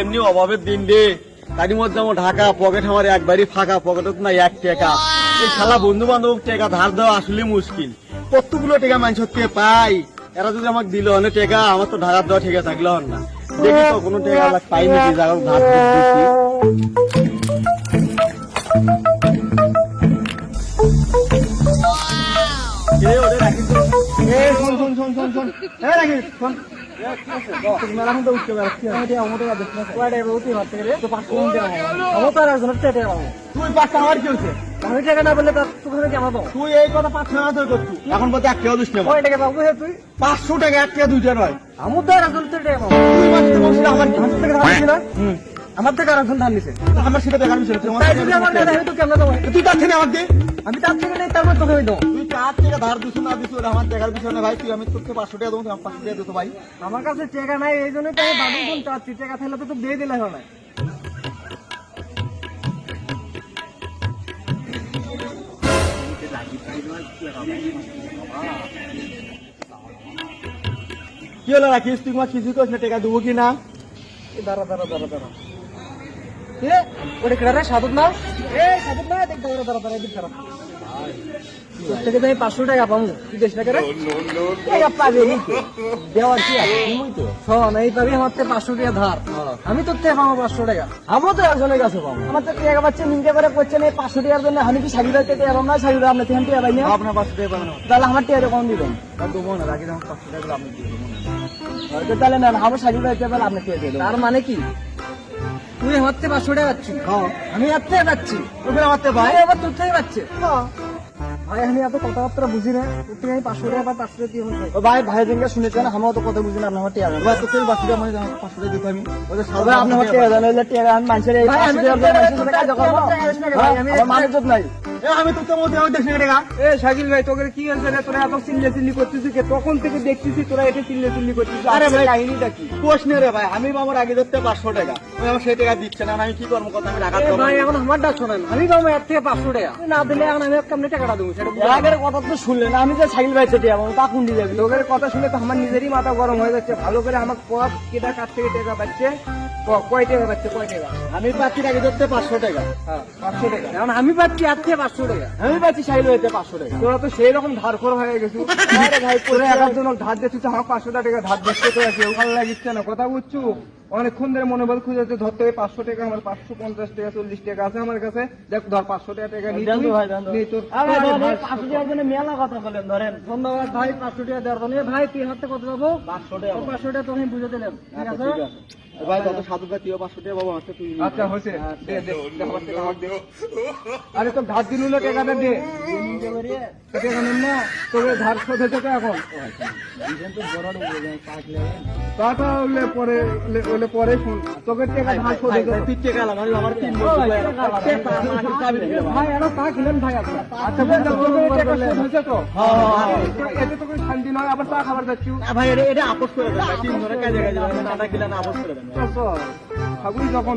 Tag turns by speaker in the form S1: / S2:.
S1: এমনি অভাবের দিন মধ্যে ঢাকা পকেট আমার ফাঁকা পকেটত এক বন্ধু বান্ধব টাকা ধার দেওয়া মুশকিল। কতগুলো টাকা থেকে পাই? এরা যদি আমাকে দিল অনেক টাকা, আমার তো ঢাকার দেওয়া টাকা থাকল না। দেখি তো কোনো টাকা পাইনি ধার
S2: আমি টাকা না বললে তোকে
S1: তুই এই কথা পাঁচশো টাকা ধরে এখন বলতে এক টাকা দিস না
S2: কয় টাকা পাবো হে তুই?
S1: পাঁচশো টাকা এক টাকা দুইটা নয়।
S2: আমার তো রাজন তো টাকা পাবো।
S1: আমার
S2: থেকে রাজন ধার নিছে।
S1: আমার সেটা দেখার বিষয়
S2: তাই
S1: তুই তার থেকে আমার দে।
S2: আমি তার থেকে নেই তারপর তোকে আমি দেবো।
S1: তুই চার টাকা ধার দিস না দিস আমার টাকার বিষয় না ভাই। তুই আমি তোকে পাঁচশো টাকা দেবো তুই পাঁচশো টাকা দিতে ভাই।
S2: আমার কাছে টাকা নাই এই জন্যই তো আমি বাবু ফোন চাচ্ছি। টাকা থাকলে তো দিয়ে দিলে হবে। না
S1: কি হলো রাখিস তুই আমার কিছু করিস না টাকা দেবো কি না?
S2: দাঁড়া দাঁড়া দাঁড়া দাঁড়া। না? না দেখ এদিক থেকে আমি পাঁচশো টাকা পাবো। তুই দেশ টাকা রে? টাকা তো। দেওয়ার কি আছে? তো শোন এই পাবি আমার থেকে পাঁচশো টাকা ধার। আমি তোর থেকে পাবো পাঁচশো টাকা।
S1: আমিও তো একজনের কাছে পাবো।
S2: আমার তো টাকা পাচ্ছে নিতে পারে করছেন এই পাঁচশো টাকার জন্য আমি কি শাড়ি বাড়িতে টাকা পাবো না? শাড়ি আপনার থেকে টাকা পাই না?
S1: আপনার পাঁচশো টাকা পাবেন
S2: তাহলে আমার টাকা কম দিবেন।
S1: তা দেবো না রাখি আমার পাঁচশো টাকা আপনি দিয়ে দেবো
S2: তাহলে না আমার শাড়ি বাড়িতে পারলে আপনি টাকা দিয়ে তার মানে কি? তুই আমার থেকে পাঁচশো টাকা পাচ্ছি
S1: হ্যাঁ।
S2: আমি আর থেকে পাচ্ছি
S1: তোকে আমার থেকে ভাই
S2: আবার তোর থেকে পাচ্ছে ভাই আমি এত কথাবার্তা বুঝি না তোর আমি পাঁচশো টাকা বা পাঁচশো টাকা দিয়ে
S1: ভাই ভাই দিনকে শুনেছেন আমরাও তো কথা বুঝি না আপনার টিয়া ভাই তোকে পাঁচশো টাকা মানে পাঁচশো টাকা দিতে আমি ওদের
S2: তবে আপনি আমার টাকা দেন আমি মানুষের এই পাঁচশো টাকা মানুষের সাথে কাজ করব
S1: আমার নাই আমি তো তোমার আমি দেখছি টাকা
S2: এ শাকিল ভাই তোকে কি হয়েছে রে তোরা এত চিল্লে চিল্লি করতেছিস কে? তখন থেকে দেখতেছি তোরা এটা চিল্লে চিল্লি করতেছিস
S1: আরে ভাই,
S2: কাহিনীটা কি?
S1: কোষ নে রে ভাই আমি আমার আগে ধরতে পাঁচশো টাকা। ওই আমার সেই টাকা দিচ্ছে না আমি কি করব? কথা আমি
S2: ভাই এখন আমার ডাক শোনেন। আমি পাবো এর থেকে পাঁচশো টাকা। না দিলে এখন আমি কেমনি টাকাটা দেবো সেটা
S1: কথা তো শুনলেন আমি যে সাইকেল ভাই যাব তা কোন দিকে
S2: লোকের কথা শুনে তো আমার নিজেরই মাথা গরম হয়ে যাচ্ছে। ভালো করে আমার কপ কেটা কাছ থেকে টাকা পাচ্ছে। কয় টাকা পাচ্ছে কয় টাকা?
S1: আমি পাচ্ছি আগে ধরতে পাঁচশো টাকা।
S2: হ্যাঁ পাঁচশো টাকা। এখন আমি পাচ্ছি আর থেকে পাঁচশো টাকা।
S1: আমি পাচ্ছি সাইকেল ভাইতে পাঁচশো টাকা।
S2: তোরা তো সেই রকম ধার খোর হয়ে গেছিস। আরে ভাই তোরা একার জন্য ধার দিচ্ছিস আমার পাঁচশো টাকা ধার দিচ্ছে কেউ ভালো লাগিচ্ছে না। কথা বুঝছ? অনেকক্ষণ ধরে মনোবল খুঁজেছে ধর থেকে পাঁচশো টাকা আমার পাঁচশো পঞ্চাশ টাকা চল্লিশ টাকা আছে আমার কাছে। দেখ ধর পাঁচশো টাকা টাকা
S1: দেন দেন মেলা কথা বলেন ধরেন।
S2: ধন্যবাদ ভাই পাঁচশো টাকা দেওয়ার জন্য। ভাই তুই হাতে কত যাব
S1: পাঁচশো টাকা
S2: পাঁচশো টাকা তোকে বুঝে দিলাম ঠিক
S1: আচ্ছা,
S2: আছে?
S1: ভাই যত সাধু ভাই তুইও পাঁচশো টাকা বাবা তুই
S2: আচ্ছা হয়েছে। দে। আরে তো ধার দিন টাকাটা দে। টাকা নিন না তোকে ধার শোধ এখন। টাকা হলে পরে হলে- পরে শুন তোকে টাকা ধার শোধ
S1: ভাই, তুই টাকা আলা, আমার তিন বছর ভাই,
S2: এরা তা খেলেন ভাই আচ্ছা ভাই তোকে টাকা শোধ হয়েছে তো
S1: হ্যাঁ, হ্যাঁ, হ্যাঁ।
S2: তো কোনো শান্তি নয় আবার তা খাবার যাচ্ছি
S1: না ভাই এটা এটা আপোষ করে দেন তিন ধরে কাজে কাজে টাকা কিলা না আপোষ করে দেন
S2: খাবুই যখন